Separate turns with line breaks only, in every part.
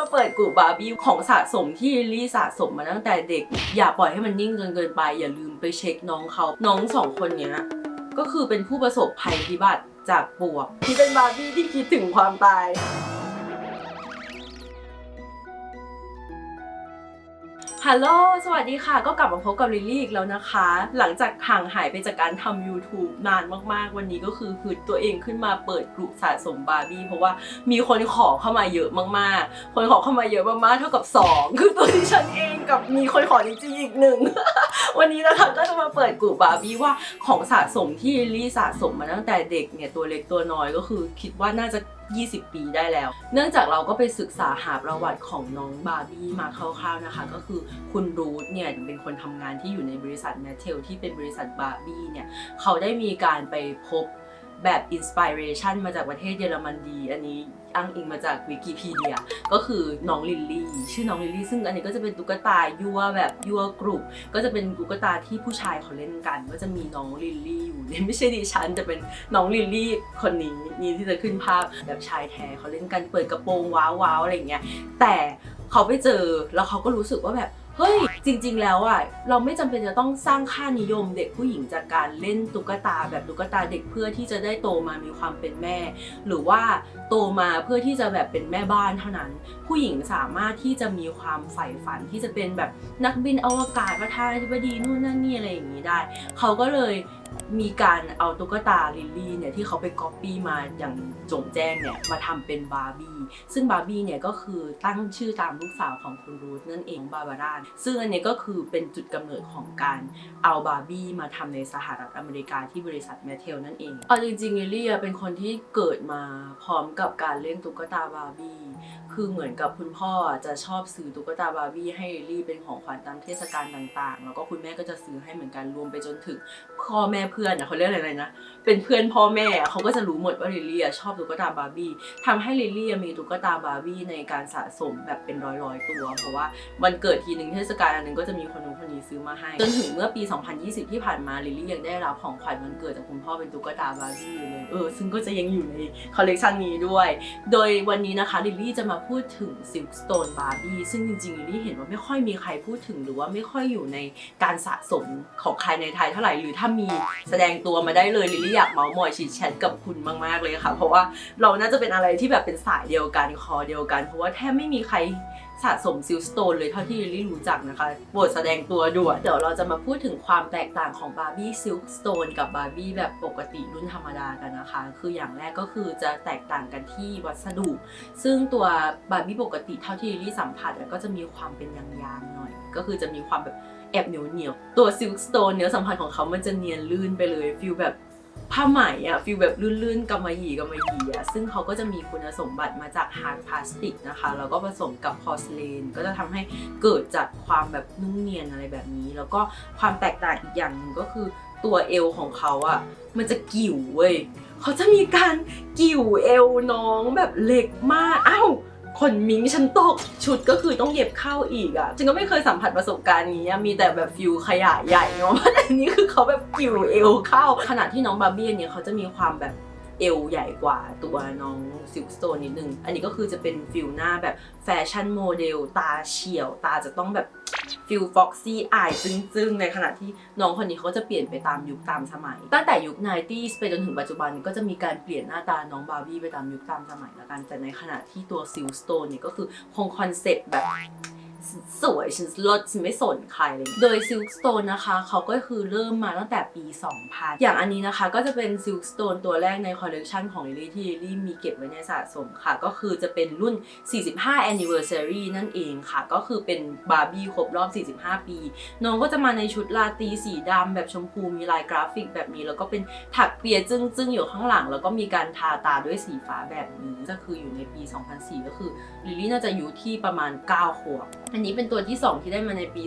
มาเปิดกลุ่มบาร์บี้ของสะสมที่ลิลลี่สะสมมาตั้งแต่เด็ก อย่าปล่อยให้มันนิ่งจนเกินไป อย่าลืมไปเช็คน้องเขา น้องสองคนเนี้ยก็คือเป็นผู้ประสบภัยพิบัติจากปวกที่เป็นบาร์บี้ที่คิดถึงความตาย ฮัลโหล สวัสดีค่ะ ก็กลับมาพบกับลิลลี่อีกแล้วนะคะ หลังจากห่างหายไปจากการทำ YouTube นานมากๆ วันนี้ก็คือคือตัวเองขึ้นมาเปิดกลุ่มสะสมบาร์บี้ เพราะว่ามีคนขอเข้ามาเยอะมากๆ คนขอเข้ามาเยอะมากๆ เท่ากับ 2 คือตัวที่ฉันเองกับมีคนขอจริงๆอีกหนึ่ง วันนี้นะคะก็จะมาเปิดกลุ่มบาร์บี้ว่าของสะสมที่ลิลลี่สะสมมาตั้งแต่เด็กเนี่ยตัวเล็กตัวน้อยก็คือ คิดว่าน่าจะ 20 ปีได้แล้ว เนื่องจากเราก็ไปศึกษาหาประวัติของน้องบาร์บี้มาคร่าวๆนะคะ ก็คือคุณรูทเนี่ยเป็นคนทำงานที่อยู่ในบริษัทแมทเทลที่เป็นบริษัทบาร์บี้เนี่ยเขาได้มีการไปพบ แบบอินสปิเรชันมาจากประเทศเยอรมนีอันนี้อ้างอิงมาจากวิกิพีเดีย ก็คือน้องลิลลี่ ชื่อน้องลิลลี่ ซึ่งอันนี้ก็จะเป็นตุ๊กตายั่วแบบยั่วกลุ่มก็จะเป็นตุ๊กตาที่ผู้ชายเขาเล่นกัน ก็จะมีน้องลิลลี่อยู่เนี่ยไม่ใช่ดิฉันจะเป็นน้องลิลลี่คนนี้นี่ที่จะขึ้นภาพแบบชายแท้เขาเล่นกันเปิดกระโปรงว้าวๆอะไรเงี้ยแต่เขาไปเจอแล้วเขาก็รู้สึกว่าแบบเฮ้ย จริงๆ แล้วอะเราไม่จำเป็นจะต้องสร้างค่านิยมเด็กผู้หญิงจากการเล่นตุ๊กตาแบบตุ๊กตาเด็กเพื่อที่จะได้โตมามีความเป็นแม่ หรือว่าโตมาเพื่อที่จะแบบเป็นแม่บ้านเท่านั้น ผู้หญิงสามารถที่จะมีความใฝ่ฝันที่จะเป็นแบบนักบินอวกาศประธานาธิบดีนู่นนั่นนี่อะไรอย่างนี้ได้ เขาก็เลย มีการเอาตุ๊กตาลิลลี่เนี่ยที่เขาไปก๊อปปี้มาอย่างโจงแจ้งเนี่ยมาทำเป็นบาร์บี้ซึ่งบาร์บี้เนี่ยก็คือตั้งชื่อตามลูกสาวของคุณรูทนั่นเองบาบาร่าซึ่งอันนี้ก็คือเป็นจุดกำเนิดของการเอาบาร์บี้มาทำในสหรัฐอเมริกาที่บริษัทแมทเทลนั่นเองเอาจริงๆลิลลี่เป็นคนที่เกิดมาพร้อมกับการเล่นตุ๊กตาบาร์บี้ คือเหมือนกับคุณพ่อจะชอบซื้อตุ๊กตาบาร์บี้ให้ลิลลี่เป็นของขวัญตามเทศกาลต่างๆ แล้วก็คุณแม่ก็จะซื้อให้เหมือนกันรวมไปจนถึงพ่อแม่เพื่อนอะเขาเรียกอะไรนะเป็นเพื่อนพ่อแม่เขาก็จะรู้หมดว่าลิลลี่ชอบตุ๊กตาบาร์บี้ทำให้ลิลลี่มีตุ๊กตาบาร์บี้ในการสะสมแบบเป็นร้อยๆตัว เพราะว่าวันเกิดทีหนึ่งเทศกาลอันหนึงก็จะมีคนนู้นคนนี้ซื้อมาให้ จนถึงเมื่อปี 2020 ที่ผ่านมาลิลลี่ยังได้รับของขวัญวันเกิดจากคุณพ่อเป็นตุ๊กตาบาร์บี้อยู่เลยเออซึ่งก็จะยังอยู่ในคอลเลกชันนี้ด้วย โดยวันนี้นะคะลิลลี่จะมาพูดถึง Silkstone Barbie ซึ่งจริงๆลิลลี่เห็นว่าไม่ค่อยมีใครพูดถึงหรือว่าไม่ค่อยอยู่ในการสะสมของใครในไทยเท่าไหร่หรือถ้ามีแสดงตัวมาได้เลยลิลลี่อยากเมาส์มอยชิดแชทกับคุณมาก ๆ เลยค่ะ เพราะว่าเราน่าจะเป็นอะไรที่แบบเป็นสายเดียวกันคอเดียวกัน เพราะว่าแทบไม่มีใครสะสมซิลสโตนเลยเท่าที่ลิลลี่รู้จักนะคะโปรดแสดงตัวด่วนเดี๋ยวเราจะมาพูดถึงความแตกต่างของบาร์บี้ซิลสโตนกับบาร์บี้แบบปกติรุ่นธรรมดากันนะคะ คืออย่างแรกก็คือจะแตกต่างกันที่วัสดุ ซึ่งตัวบาร์บี้ปกติเท่าที่ลิลลี่สัมผัสก็จะมีความเป็นยางๆหน่อย ก็คือจะมีความแบบแอบเหนียวเหนียวๆตัวซิลสโตนเนื้อสัมผัสของเขามันจะเนียนลื่นไปเลยฟิลแบบ ผ้าไหมอะฟิลแบบลื่นๆกำมะหยี่กำมะหยี่อะซึ่งเขาก็จะมีคุณสมบัติมาจากฮาร์ดพลาสติกนะคะ แล้วก็ผสมกับพอร์สเลน ก็จะทำให้เกิดจากความแบบนุ่มเนียนอะไรแบบนี้ แล้วก็ความแตกต่างอีกอย่างหนึงก็คือตัวเอวของเขาอะมันจะกิ่วเว้ยเขาจะมีการกิ่วเอวน้องแบบเล็กมากอ้าว ขนมิงฉันตกชุดก็คือต้องเย็บเข้าอีกอะ่ะฉันก็ไม่เคยสัมผัสประสบการณ์นี้อะมีแต่แบบฟิวขยะใหญ่เนาะเพราะอันนี้คือเขาแบบกิ่วเอวเข้า ขณะที่น้องบาร์บี้เนี่ยเขาจะมีความแบบ เอวใหญ่กว่าตัวน้องซิลสโตนนิดนึง อันนี้ก็คือจะเป็นฟิลหน้าแบบแฟชั่นโมเดล ตาเฉียว ตาจะต้องแบบฟิลฟ็อกซี่อายจึ้งๆ ในขณะที่น้องคนนี้เขาจะเปลี่ยนไปตามยุคตามสมัย ตั้งแต่ยุค 90s ไปจนถึงปัจจุบันก็จะมีการเปลี่ยนหน้าตาน้องบาร์บี้ไปตามยุคตามสมัยละกัน แต่ในขณะที่ตัวซิลสโตนเนี่ยก็คือคงคอนเซ็ปต์แบบ สวยฉันลดฉันไม่สนใครเลย โดย Silkstone นะคะ เขาก็คือเริ่มมาตั้งแต่ปี 2000 อย่างอันนี้นะคะก็จะเป็น Silkstone ตัวแรกในคอลเลกชันของลิลลี่ที่ลิลลี่มีเก็บไว้ในสะสมค่ะ ก็คือจะเป็นรุ่น 45 anniversary นั่นเองค่ะ ก็คือเป็นบาร์บี้ครบรอบ 45 ปี น้องก็จะมาในชุดลาตีสีดำแบบชมพูมีลายกราฟิกแบบนี้ แล้วก็เป็นถักเปียจึ้งๆอยู่ข้างหลัง แล้วก็มีการทาตาด้วยสีฟ้าแบบนี้ก็คืออยู่ในปี 2004 ก็คือลิลลี่น่าจะอยู่ที่ประมาณ 9 ขวบอันนี้เป็นตัวที่ 2 ที่ได้มาในปี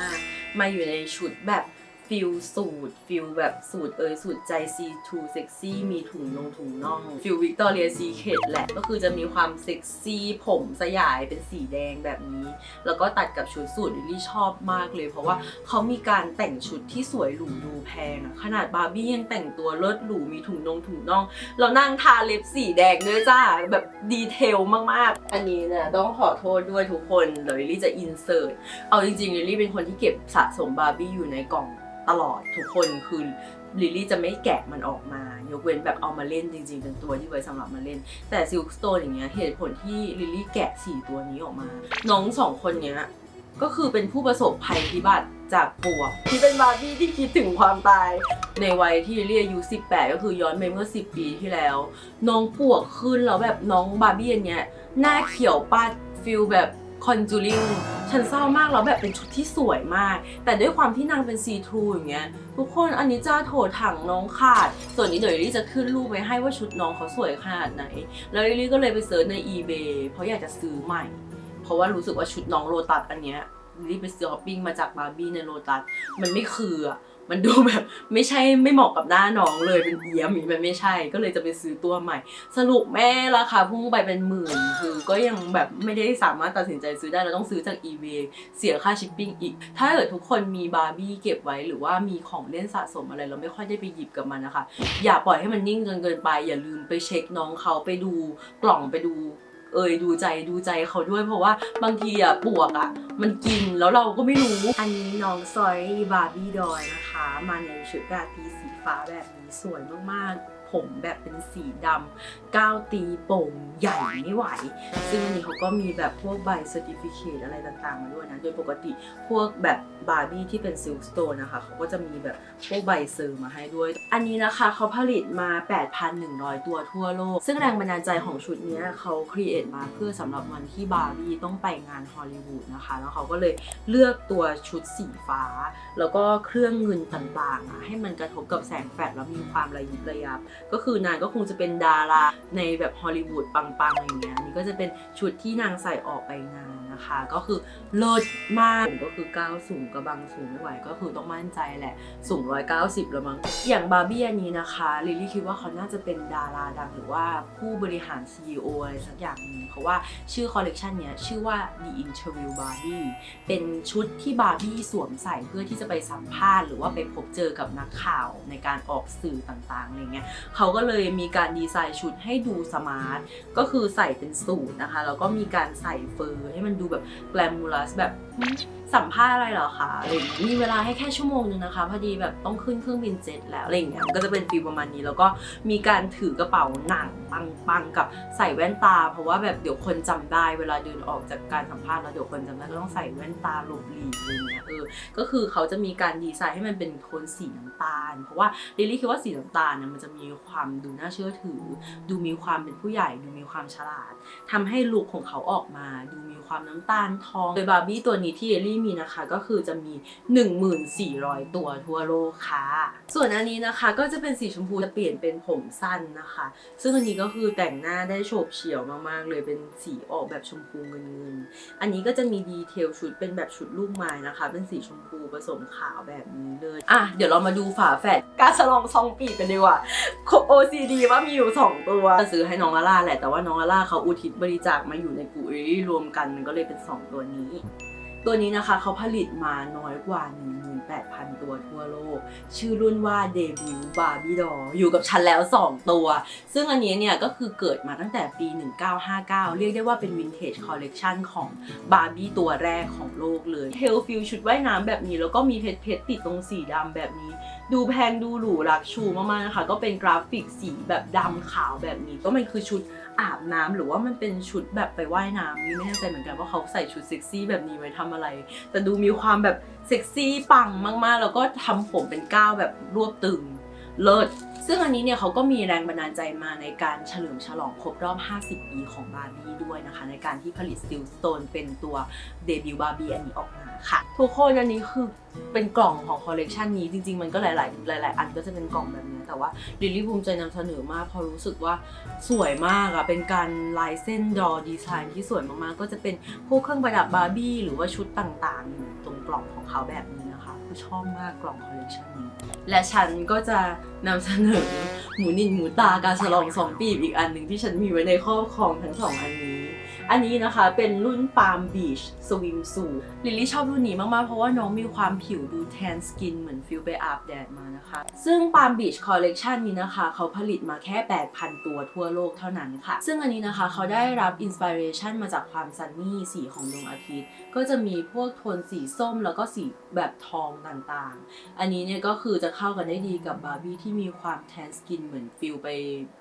2005 มาอยู่ในชุดแบบ ฟิลสูตรฟิลแบบสูตรเอยสูตรใจ C2 เซ็กซี่มีถุงนงถุงน่องฟิลวิกตอเรียซีเคทแหละ ก็คือจะมีความเซ็กซี่ผมสยายเป็นสีแดงแบบนี้ แล้วก็ตัดกับชุดสูทลิลี่ชอบมากเลย เพราะว่าเขามีการแต่งชุดที่สวยหรูดูแพงอะขนาดบาร์บี้ยังแต่งตัวเลิศหรูมีถุงนงถุงน่องเรานั่งทาเล็บสีแดงด้วยจ้าแบบดีเทลมากๆ อันนี้เนี่ยต้องขอโทษด้วยทุกคนเดี๋ยวลิลี่จะอินเสิร์ตเอาจริงๆลิลี่เป็นคนที่เก็บสะสมบาร์บี้อยู่ในกล่อง ตลอดทุกคนคือลิลลี่จะไม่แกะมันออกมา ยกเว้นแบบเอามาเล่นจริงๆ เป็นตัวที่ไว้สำหรับมาเล่น แต่ซิลสโตนอย่างเงี้ยเหตุผลที่ลิลลี่แกะสี่ตัวนี้ออกมา น้องสองคนเนี้ยก็คือเป็นผู้ประสบภัยพิบัติจากปวกที่เป็นบาร์บี้ที่คิดถึงความตาย ในวัยที่ลิลลี่อายุ 18 ก็คือย้อนไปเมื่อ 10 ปีที่แล้ว น้องปวกขึ้นแล้วแบบน้องบาร์บี้อันเนี้ยหน้าเขียวปัดฟิลแบบ คอนจูริงฉันเศร้ามากแล้วแบบเป็นชุดที่สวยมาก แต่ด้วยความที่นางเป็นซีทรูอย่างเงี้ยทุกคนอันนี้จ้าโถถังน้องขาด ส่วนนี้เดี๋ยวลิลี่จะขึ้นรูปไว้ให้ว่าชุดน้องเขาสวยขนาดไหน แล้วลิลี่ก็เลยไปเซิร์ชใน eBay เพราะอยากจะซื้อใหม่ เพราะว่ารู้สึกว่าชุดน้องโลตัสอันเนี้ยลิลี่ไปซื้อช้อปปิ้งมาจากบาร์บี้ในโลตัสมันไม่คืออะ มันดูแบบไม่ใช่ไม่เหมาะกับหน้าน้องเลยเป็นเอี้ยมมันไม่ใช่ก็เลยจะไปซื้อตัวใหม่ สรุปแม่ราคาพุ่งไปเป็นหมื่น คือก็ยังแบบไม่ได้สามารถตัดสินใจซื้อได้เราต้องซื้อจาก eBay เสียค่าชิปปิ้งอีก ถ้าเกิดทุกคนมีบาร์บี้เก็บไว้หรือว่ามีของเล่นสะสมอะไรเราไม่ค่อยได้ไปหยิบกับมันนะคะ อย่าปล่อยให้มันนิ่งจนเกินไป อย่าลืมไปเช็คน้องเขาไปดูกล่องไปดู เอยดูใจดูใจเขาด้วยเพราะว่าบางทีอะปวกอะ มันกินแล้วเราก็ไม่รู้ อันนี้น้องซอยบาร์บี้ดอยนะคะ มาในชุดราตรีสีฟ้าแบบนี้สวยมากๆ ผมแบบเป็นสีดำก้าวตีโป่งใหญ่ไม่ไหว ซึ่งอันนี้เขาก็มีแบบพวกใบเซอร์ติฟิเคตอะไรต่างๆมาด้วยนะ โดยปกติพวกแบบบาร์บี้ที่เป็นซิลสโตนนะคะเขาก็จะมีแบบพวกใบเซอร์มาให้ด้วย อันนี้นะคะเขาผลิตมา 8,100 ตัวทั่วโลก ซึ่งแรงบันดาลใจของชุดนี้เขาครีเอทมาเพื่อสำหรับวันที่บาร์บี้ต้องไปงานฮอลลีวูดนะคะ แล้วเขาก็เลยเลือกตัวชุดสีฟ้า แล้วก็เครื่องเงินต่างๆอะให้มันกระทบกับแสงแฟลชแล้วมีความระยิบระยับก็คือนางก็คงจะเป็นดาราในแบบฮอลลีวูดปังๆอย่างเงี้ยนี่ก็จะเป็นชุดที่นางใส่ออกไปงาน นะคะ ก็คือเลิศมากผมก็คือก้าวสูงกระบังสูงไม่ไหวก็คือต้องมั่นใจแหละ สูง 190 แล้วมั้ง อย่างบาร์บี้อันนี้นะคะลิลลี่คิดว่าเขาน่าจะเป็นดาราดังหรือว่าผู้บริหาร CEO อะไรสักอย่างหนึงเพราะว่าชื่อคอลเลกชันเนี้ยชื่อว่า The Interview Barbie เป็นชุดที่บาร์บี้สวมใส่เพื่อที่จะไปสัมภาษณ์หรือว่าไปพบเจอกับนักข่าวในการออกสื่อต่างๆอะไรเงี้ยเขาก็เลยมีการดีไซน์ชุดให้ดูสมาร์ทก็คือใส่เป็นสูทนะคะแล้วก็มีการใส่เฟอร์ให้มันดูแบบแกลมูลัสแบบอืม สัมภาษณ์อะไรเหรอคะอะไรอย่างงี้มีเวลาให้แค่ชั่วโมงนึงนะคะ พอดีแบบต้องขึ้นเครื่องบินเจ็ตแล้วอะไรอย่างเงี้ยมันก็จะเป็นฟีลประมาณนี้ แล้วก็มีการถือกระเป๋าหนังปังๆกับใส่แว่นตา เพราะว่าแบบเดี๋ยวคนจำได้เวลาเดินออกจากการสัมภาษณ์แล้วเดี๋ยวคนจำได้ก็ต้องใส่แว่นตาหลบหลีกอะไรเงี้ยเออก็คือเขาจะมีการดีไซน์ให้มันเป็นโทนสีน้ำตาล เพราะว่าลิลี่คิดว่าสีน้ำตาลเนี่ยมันจะมีความดูน่าเชื่อถือ ดูมีความเป็นผู้ใหญ่ดูมีความฉลาดทำให้ลุคของเขาออกมา ดูมีความน้ำตาลทองโดยบาร์บี้ตัวนี้ที่เอลลี่มีนะคะก็คือจะมี 1400 ตัวทั่วโลกค่ะ ส่วนอันนี้นะคะก็จะเป็นสีชมพูจะเปลี่ยนเป็นผมสั้นนะคะ ซึ่งอันนี้ก็คือแต่งหน้าได้โฉบเฉี่ยวมากๆ เลยเป็นสีออกแบบชมพูเงินๆอันนี้ก็จะมีดีเทลชุดเป็นแบบชุดลูกไม้นะคะ เป็นสีชมพูผสมขาวแบบนี้เลยอะเดี๋ยวเรามาดูฝาแฝดการฉลองซองปีกกันดีกว่า OCD ว่ามีอยู่ 2 ตัวจะซื้อให้น้องอาล่าแหละแต่ว่าน้องอาล่าเขาอุทิศบริจาคมาอยู่ในกูอีรวมกันมันก็เลยเป็น 2 ตัวนี้ ตัวนี้นะคะเขาผลิตมาน้อยกว่า 18,000 ตัวทั่วโลก ชื่อรุ่นว่าเดบิวบาร์บี้ดออยู่กับฉันแล้ว 2 ตัว ซึ่งอันนี้เนี่ยก็คือเกิดมาตั้งแต่ปี 1959 เรียกได้ว่าเป็นวินเทจคอลเลกชันของบาร์บี้ตัวแรกของโลกเลยเทลฟิลชุดว่ายน้ำแบบนี้ แล้วก็มีเพชรเพชรติดตรงสีดำแบบนี้ ดูแพงดูหรูหรักชูมากๆนะคะก็เป็นกราฟิกสีแบบดำขาวแบบนี้ก็มันคือชุด อาบน้ำหรือว่ามันเป็นชุดแบบไปว่ายน้ำนี่ไม่แน่ใจเหมือนกันว่าเขาใส่ชุดเซ็กซี่แบบนี้ไว้ทำอะไร แต่ดูมีความแบบเซ็กซี่ปังมากๆ แล้วก็ทำผมเป็นก้าวแบบรวบตึงเลิศ ซึ่งอันนี้เนี่ยเขาก็มีแรงบันดาลใจมาในการเฉลิมฉลองครบรอบ 50 ปีของบาร์บี้ด้วยนะคะ ในการที่ผลิตสติลสโตนเป็นตัวเดบิวต์บาร์บี้อันนี้ออกมาค่ะ ทุกคนอันนี้คือเป็นกล่องของคอลเลกชันนี้จริง ๆ มันก็หลาย ๆ หลาย ๆ อันก็จะเป็นกล่องแบบนี้แต่ว่าลิลลี่ภูมิใจนำเสนอมากเพราะรู้สึกว่าสวยมากอะเป็นการลายเส้นดอดีไซน์ที่สวยมากๆ ก็จะเป็นพวกเครื่องประดับบาร์บี้หรือว่าชุดต่างๆอยู่ตรงกล่องของเขาแบบนี้นะคะคือชอบมากกล่องคอลเลกชันนี้และฉันก็จะนำเสนอหมูนินหมูตาการฉลองสองปีบอีกอันหนึ่งที่ฉันมีไว้ในครอบครองทั้งสองอันนี้ อันนี้นะคะเป็นรุ่น Palm Beach Swim Suit ลิลลี่ชอบรุ่นนี้มาก ๆ เพราะว่าน้องมีความผิวดูแทนสกินเหมือนฟิลไปอาบแดดมานะคะ ซึ่ง Palm Beach Collection นี้นะคะ เขาผลิตมาแค่ 8,000 ตัวทั่วโลกเท่านั้นค่ะ ซึ่งอันนี้นะคะเขาได้รับอินสปิเรชันมาจากความซันนี่สีของดวงอาทิตย์ ก็จะมีพวกโทนสีส้มแล้วก็สีแบบทองต่างๆ อันนี้เนี่ยก็คือจะเข้ากันได้ดีกับบาร์บี้ที่ที่มีความแทนสกินเหมือนฟิลไป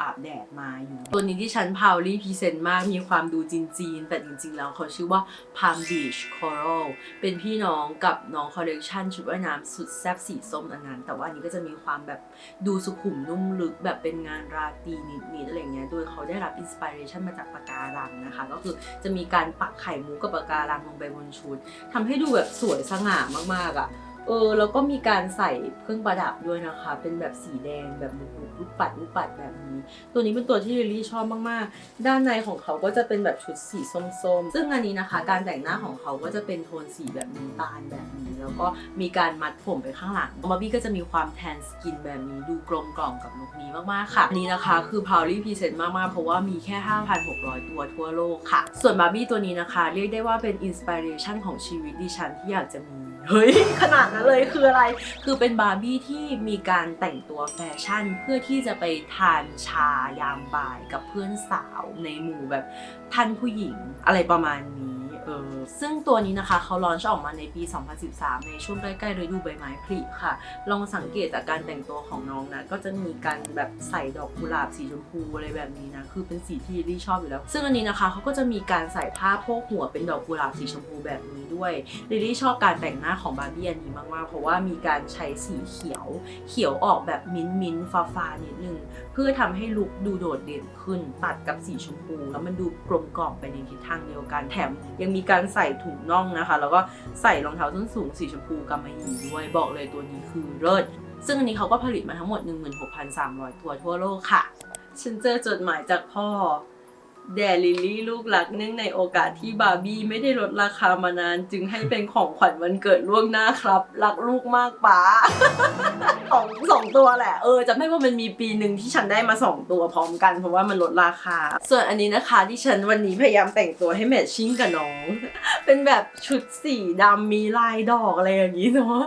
อาบแดดมาอยู่ ตัวนี้ที่ฉันพาวลี่พรีเซนต์มากมีความดูจีนๆ แต่จริงๆ แล้วเขาชื่อว่า Palm Beach Coral เป็นพี่น้องกับน้องคอลเลกชันชุดว่ายน้ำสุดแซ่บสีส้มอันนั้น แต่ว่าอันนี้ก็จะมีความแบบดูสุขุมนุ่มลึกแบบเป็นงานราตรีนิดๆอะไรเงี้ย โดยเขาได้รับอินสปิเรชันมาจากปะการังนะคะ ก็คือจะมีการปักไข่มุกกับปะการังลงไปบนชุดทำให้ดูแบบสวยสง่ามากๆอะ่ะ เออแล้วก็มีการใส่เครื่องประดับด้วยนะคะ เป็นแบบสีแดงแบบมุกลูกปัดลูกปัดแบบนี้ ตัวนี้เป็นตัวที่ลิลลี่ชอบมากๆ ด้านในของเขาก็จะเป็นแบบชุดสีส้มๆ ซึ่งอันนี้นะคะ การแต่งหน้าของเขาก็จะเป็นโทนสีแบบน้ำตาลแบบนี้ แล้วก็มีการมัดผมไปข้างหลังบาร์บี้ก็จะมีความแทนสกินแบบนี้ดูกลมกล่อมกับลุคนี้มากๆค่ะอันนี้นะคะ คือพาวลี่พรีเซนต์มากๆ เพราะว่ามีแค่ 5,600 ตัวทั่วโลกค่ะ ส่วนบาร์บี้ตัวนี้นะคะ เรียกได้ว่าเป็นอินสปิเรชันของชีวิตดิฉันที่อยากจะมี เฮ้ย ขนาดนั้นเลยคืออะไร คือเป็นบาร์บี้ที่มีการแต่งตัวแฟชั่น เพื่อที่จะไปทานชายามบ่ายกับเพื่อนสาวในหมู่แบบท่านผู้หญิงอะไรประมาณนี้เออซึ่งตัวนี้นะคะเขาลอนช์ออกมาในปี 2013 ในช่วงใกล้ๆฤดูใบไม้ผลิค่ะ ลองสังเกตจากการแต่งตัวของน้องนะ ก็จะมีการแบบใส่ดอกกุหลาบสีชมพูอะไรแบบนี้นะ คือเป็นสีที่ลี่ชอบอยู่แล้ว ซึ่งอันนี้นะคะเขาก็จะมีการใส่ผ้าโพกหัวเป็นดอกกุหลาบสีชมพูแบบนี้ ด้วยลิลลี่ชอบการแต่งหน้าของบาร์บี้อันนี้มากๆ เพราะว่ามีการใช้สีเขียว เขียวออกแบบมิ้นท์มิ้นท์ฟ้าฟ้านิดนึง เพื่อทำให้ลุคดูโดดเด่นขึ้น ตัดกับสีชมพู แล้วมันดูกลมกล่อมไปในทิศทางเดียวกันแถม ยังมีการใส่ถุงน่องนะคะ แล้วก็ใส่รองเท้าส้นสูงสีชมพูกำมะหยี่ด้วยบอกเลยตัวนี้คือเลิศซึ่งอันนี้เขาก็ผลิตมาทั้งหมด 16,300 ตัวทั่วโลกค่ะฉันเจอจดหมายจากพ่อ แด่ลิลลี่ลูกรักเนื่องในโอกาสที่บาร์บี้ไม่ได้ลดราคามานาน จึงให้เป็นของขวัญวันเกิดล่วงหน้าครับ รักลูกมากป๋าของสองตัวแหละ เออจำได้ว่ามันมีปีหนึ่งที่ฉันได้มาสองตัวพร้อมกัน เพราะว่ามันลดราคา ส่วนอันนี้นะคะที่ฉันวันนี้พยายามแต่งตัวให้แมทชิ่งกับน้อง เป็นแบบชุดสีดำมีลายดอกอะไรอย่างนี้เนาะ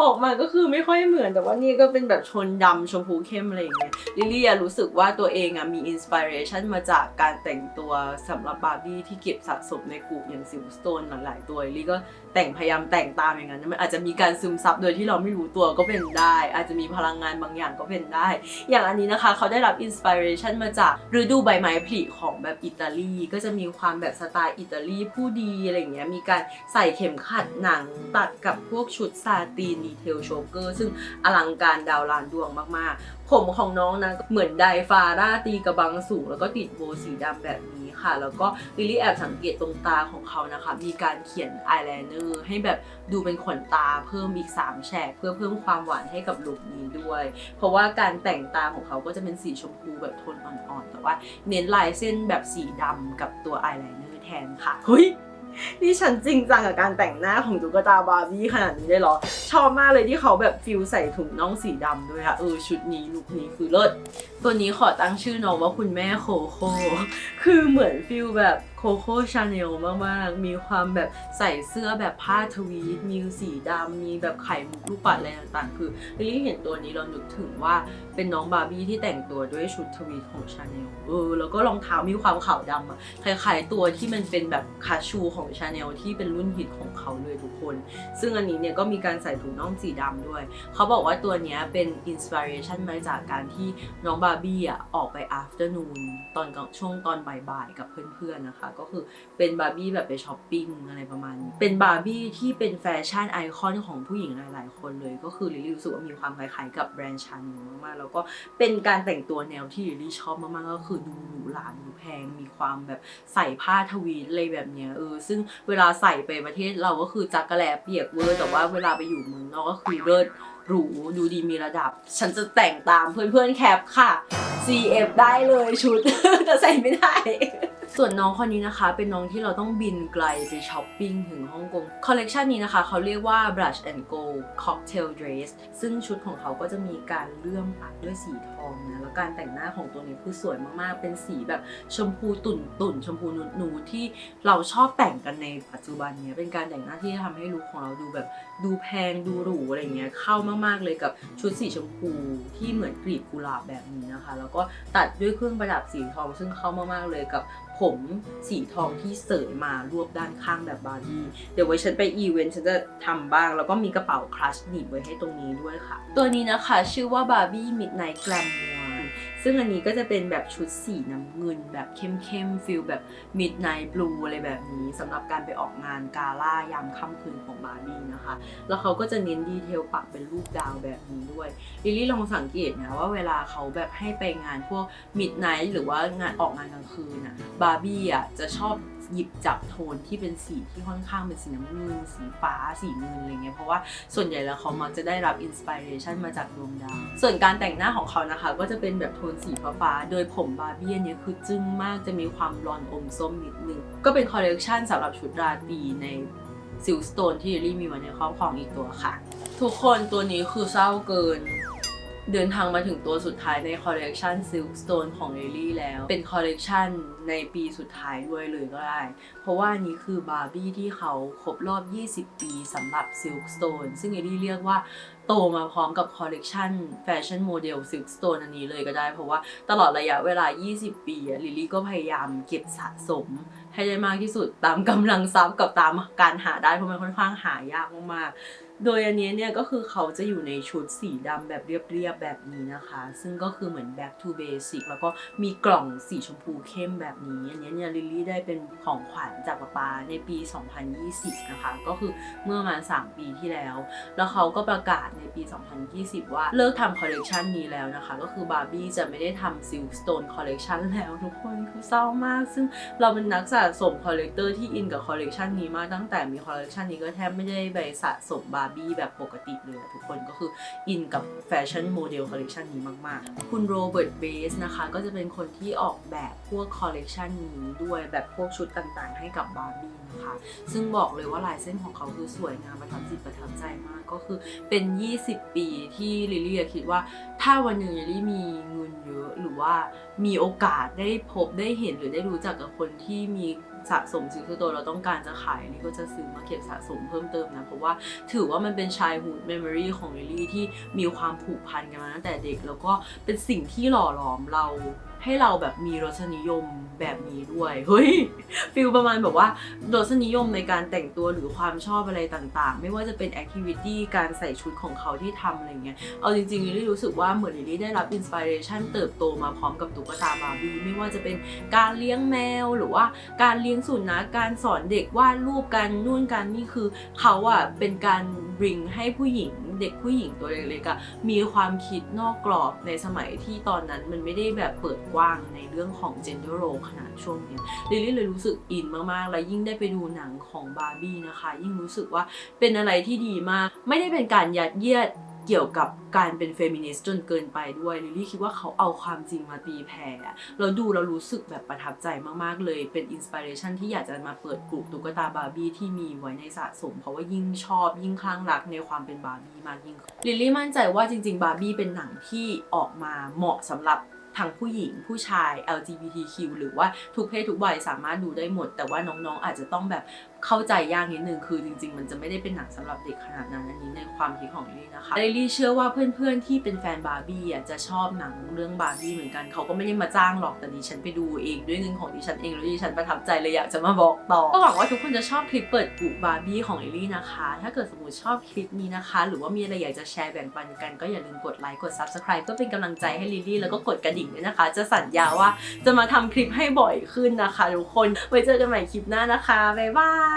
ออกมาก็คือไม่ค่อยเหมือนแต่ว่านี่ก็เป็นแบบชนดำชมพูเข้มอะไรอย่างเงี้ยลิลลี่อะรู้สึกว่าตัวเองอะมีอินสปิเรชันมาจากการแต่งตัวสำหรับบาร์บี้ที่เก็บสะสมในกลุ่มอย่างซิลสโตนหลายๆตัวลิลลี่ก็แต่งพยายามแต่งตามอย่างนั้นมันอาจจะมีการซึมซับโดยที่เราไม่รู้ตัวก็เป็นได้ อาจจะมีพลังงานบางอย่างก็เป็นได้ อย่างอันนี้นะคะเขาได้รับอินสปิเรชันมาจากฤดูใบไม้ผลิของแบบอิตาลีก็จะมีความแบบสไตล์อิตาลีผู้ดีอะไรอย่างเงี้ยมีการใส่เข็มขัดหนังตัดกับพวกชุดซาตีนดีเทลโชเกอร์ซึ่งอลังการดาวลานดวงมากๆ ผมของน้องนะเหมือนไดฟาร่าตีกระบังสูง แล้วก็ติดโบว์สีดำแบบนี้ค่ะ แล้วก็ลิลลี่แอบสังเกตตรงตาของเขานะคะ มีการเขียนอายไลเนอร์ให้แบบดูเป็นขนตาเพิ่มอีก 3 แฉก เพื่อเพิ่มความหวานให้กับลุคนี้ด้วย เพราะว่าการแต่งตาของเขาก็จะเป็นสีชมพูแบบโทนอ่อนๆ แต่ว่าเน้นลายเส้นแบบสีดำกับตัวอายไลเนอร์แทนค่ะเฮ้ย นี่ฉันจริงจังกับการแต่งหน้าของตุ๊กตาบาร์บี้ขนาดนี้ได้หรอ ชอบมากเลยที่เขาแบบฟิลใส่ถุงน่องสีดำด้วยค่ะ เออชุดนี้ลุคนี้คือเลิศ ตัวนี้ขอตั้งชื่อน้องว่าคุณแม่โคโค่ คือเหมือนฟิลแบบโคโค่ชาแนลมากๆ มีความแบบใส่เสื้อแบบผ้าทวีตมีสีดำมีแบบไข่มุกลูกปัดอะไรต่างๆ คือลิลลี่เห็นตัวนี้เรานึกถึงว่าเป็นน้องบาร์บี้ที่แต่งตัวด้วยชุดทวีตของชาแนลเออแล้วก็รองเท้ามีความขาวดำอะคล้ายๆตัวที่มันเป็นแบบคาชูของชาแนลที่เป็นรุ่นฮิตของเขาเลยทุกคน ซึ่งอันนี้เนี่ยก็มีการใส่ถุงน่องสีดำด้วย เขาบอกว่าตัวนี้เป็นอินสปิเรชันมาจากการที่น้องบาร์บี้อะออกไป afternoon ตอนช่วงตอนบ่ายๆกับเพื่อนๆนะคะก็คือเป็นบาร์บี้แบบไปช้อปปิ้งอะไรประมาณนี้เป็นบาร์บี้ที่เป็นแฟชั่นไอคอนของผู้หญิงหลาย ๆ คนเลยก็คือลิลลี่รู้สึกว่ามีความคล้ายๆกับแบรนด์ชาแนลมากๆแล้วก็เป็นการแต่งตัวแนวที่ลิลลี่ชอบมากๆก็คือดูหรูหราดูแพงมีความแบบใส่ผ้าทวีตอะไรแบบเนี้ยเออซึ่งเวลาใส่ไปประเทศเราก็คือจักกะแลเปียกเวอร์แต่ว่าเวลาไปอยู่เมืองนอกก็คือเลิศหรูดูดีมีระดับ ฉันจะแต่งตามเพื่อนๆแคปค่ะ CF ได้เลยชุด แต่ใส่ไม่ได้ ส่วนน้องคนนี้นะคะ เป็นน้องที่เราต้องบินไกลไปช้อปปิ้งถึงฮ่องกง คอลเลกชันนี้นะคะเขาเรียกว่า Brush and Go Cocktail Dress ซึ่งชุดของเขาก็จะมีการเลื่อมปัดด้วยสีทองนะ แล้วการแต่งหน้าของตัวนี้คือสวยมากๆ เป็นสีแบบชมพูตุ่นตุ่นชมพูนูดนูที่เราชอบแต่งกันในปัจจุบันเนี้ยเป็นการแต่งหน้าที่ทำให้ลุคของเราดูแบบดูแพงดูหรูอะไรเงี้ยเข้ามากๆเลยกับชุดสีชมพูที่เหมือนกลีบกุหลาบแบบนี้นะคะ แล้วก็ตัดด้วยเครื่องประดับสีทองซึ่งเข้ามากๆเลยกับผมสีทองที่เสยมารวบด้านข้างแบบบาร์บี้เดี๋ยวไว้ฉันไปอีเวนต์ฉันจะทำบ้าง แล้วก็มีกระเป๋าคลัชหนีบไว้ให้ตรงนี้ด้วยค่ะ ตัวนี้นะคะ ชื่อว่าบาร์บี้มิดไนท์แกลม ซึ่งอันนี้ก็จะเป็นแบบชุดสีน้ำเงิน แบบเข้มๆฟิลแบบ Midnight Blue อะไรแบบนี้สำหรับการไปออกงานกาล่ายามค่ำคืนของบาร์บี้นะคะ แล้วเขาก็จะเน้นดีเทลปักเป็นรูปดาวแบบนี้ด้วยลิลลี่ลองสังเกตนะว่าเวลาเขาแบบให้ไปงานพวก Midnight หรือว่างานออกงานกลางคืนน่ะบาร์บี้อะจะชอบ หยิบจับโทนที่เป็นสีที่ค่อนข้างเป็นสีน้ำเงินสีฟ้าสีเงินอะไรเงี้ยเพราะว่าส่วนใหญ่แล้วเขามักจะได้รับอินสปิเรชันมาจากดวงดาวส่วนการแต่งหน้าของเขานะคะ ก็จะเป็นแบบโทนสีฟ้าโดยผมบาร์บี้อันเนี้ยคือจึ้งมากจะมีความบลอนอมส้มนิดนึงก็เป็นคอลเลกชันสำหรับชุดราตรีในซิลสโตนที่ลิลลี่มีไว้ในครอบครองอีกตัวค่ะ ทุกคนตัวนี้คือเศร้าเกิน เดินทางมาถึงตัวสุดท้ายในคอลเลกชัน Silk Stone ของ Lily แล้ว เป็นคอลเลกชันในปีสุดท้ายด้วยเลยก็ได้ เพราะว่านี้คือบาร์บี้ที่เขาครบรอบ 20 ปีสำหรับ Silk Stone ซึ่ง Lily เรียกว่าโตมาพร้อมกับคอลเลกชันแฟชั่นโมเดล Silk Stone อันนี้เลยก็ได้ เพราะว่าตลอดระยะเวลา 20 ปีลิลลี่ก็พยายามเก็บสะสมให้ได้มากที่สุดตามกำลังทรัพย์กับตามการหาได้เพราะมันค่อนข้างหายากมากๆ โดยอันนี้เนี่ยก็คือเขาจะอยู่ในชุดสีดำแบบเรียบๆแบบนี้นะคะ ซึ่งก็คือเหมือน back to basic แล้วก็มีกล่องสีชมพูเข้มแบบนี้ อันนี้เนี่ยลิลลี่ได้เป็นของขวัญจากป๊าป๊าในปี 2020 นะคะ ก็คือเมื่อมา 3 ปีที่แล้ว แล้วเขาก็ประกาศในปี 2020 ว่าเลิกทำคอลเลกชันนี้แล้วนะคะ ก็คือบาร์บี้จะไม่ได้ทำ Silk Stone Collection แล้วทุกคนคือเศร้ามาก ซึ่งเราเป็นนักสะสมคอลเลกเตอร์ที่อินกับคอลเลกชันนี้มากตั้งแต่มีคอลเลกชันนี้ก็แทบไม่ได้ไปสะสมบาร์บี้แบบปกติเลยทุกคนก็คืออินกับแฟชั่นโมเดลคอลเลกชันนี้มากๆ คุณโรเบิร์ตเบสนะคะก็จะเป็นคนที่ออกแบบพวกคอลเลกชันนี้ด้วยแบบพวกชุดต่างๆ ให้กับบาร์บี้นะคะ ซึ่งบอกเลยว่าลายเส้นของเขาคือสวยงามประทับจิตประทับใจมากก็คือเป็น 20 ปีที่ลิลลี่คิดว่า ถ้าวันหนึ่งลิลลี่มีเงินเยอะหรือว่ามีโอกาสได้พบได้เห็นหรือได้รู้จักกับคนที่มี สะสมสิ่งที่ตัวเราต้องการจะขายนี่ก็จะซื้อมาเก็บสะสมเพิ่มเติมนะ เพราะว่าถือว่ามันเป็นชายหูดเมมโมรีของลิลลี่ที่มีความผูกพันกันมาตั้งแต่เด็ก แล้วก็เป็นสิ่งที่หล่อหลอมเรา ให้เราแบบมีรสนิยมแบบนี้ด้วยเฮ้ยฟิลประมาณแบบว่ารสนิยมในการแต่งตัวหรือความชอบอะไรต่างๆ ไม่ว่าจะเป็นแอคทิวิตี้การใส่ชุดของเขาที่ทำอะไรเงี้ยเอาจริงๆลิลี่รู้สึกว่าเหมือนลิลี่ได้รับอินสปิเรชันเติบโตมาพร้อมกับตุ๊กตาบาร์บี้ไม่ว่าจะเป็นการเลี้ยงแมวหรือว่าการเลี้ยงสุนัขการสอนเด็กวาดรูปกันนู่นกันนี่คือเขาอะเป็นการบริงให้ผู้หญิง เด็กผู้หญิงตัวเล็กๆอะมีความคิดนอกกรอบในสมัยที่ตอนนั้นมันไม่ได้แบบเปิดกว้างในเรื่องของ gender role ขนาดช่วงเนี้ยลิลลี่เลยรู้สึกอินมากๆ และยิ่งได้ไปดูหนังของบาร์บี้นะคะ ยิ่งรู้สึกว่าเป็นอะไรที่ดีมาก ไม่ได้เป็นการยัดเยียด เกี่ยวกับการเป็นเฟมินิสต์จนเกินไปด้วยลิลลี่คิดว่าเขาเอาความจริงมาตีแผ่เราดูเรารู้สึกแบบประทับใจมากๆเลย เป็นอินสปิเรชันที่อยากจะมาเปิดกลุ่มตุ๊กตาบาร์บี้ที่มีไว้ในสะสม เพราะว่ายิ่งชอบยิ่งคลั่งรักในความเป็นบาร์บี้มากยิ่งลิลลี่มั่นใจว่าจริง ๆ บาร์บี้เป็นหนังที่ออกมาเหมาะสำหรับทั้งผู้หญิงผู้ชาย LGBTQ หรือว่าทุกเพศทุกวัยสามารถดูได้หมด แต่ว่าน้องๆ อาจจะต้องแบบเข้าใจยากนิดนึงคือจริง ๆ มันจะไม่ได้เป็นหนังสำหรับเด็กขนาดนั้นอันนี้ในความคิดของลิลลี่นะคะลิลลี่เชื่อว่าเพื่อนๆที่เป็นแฟนบาร์บี้อะจะชอบหนังเรื่องบาร์บี้เหมือนกันเขาก็ไม่ได้มาจ้างหรอกแต่ดิฉันไปดูเองด้วยเงินของดิฉันเองแล้วดิฉันประทับใจเลยอยากจะมาบอกต่อก็หวังว่าทุกคนจะชอบคลิปเปิดกุบาร์บี้ของลิลลี่นะคะ ถ้าเกิดสมมติชอบคลิปนี้นะคะ หรือว่ามีอะไรอยากจะแชร์แบ่งปันกันก็อย่าลืมกดไลค์กด subscribe เพื่อเป็นกำลังใจให้ลิลลี่แล้วก็กดกระดิ่งด้วยนะคะ จะสัญญาว่าจะมาทำคลิปให้บ่อยขึ้นนะคะทุกคนไว้เจอกันใหม่คลิปหน้านะคะบ๊ายบาย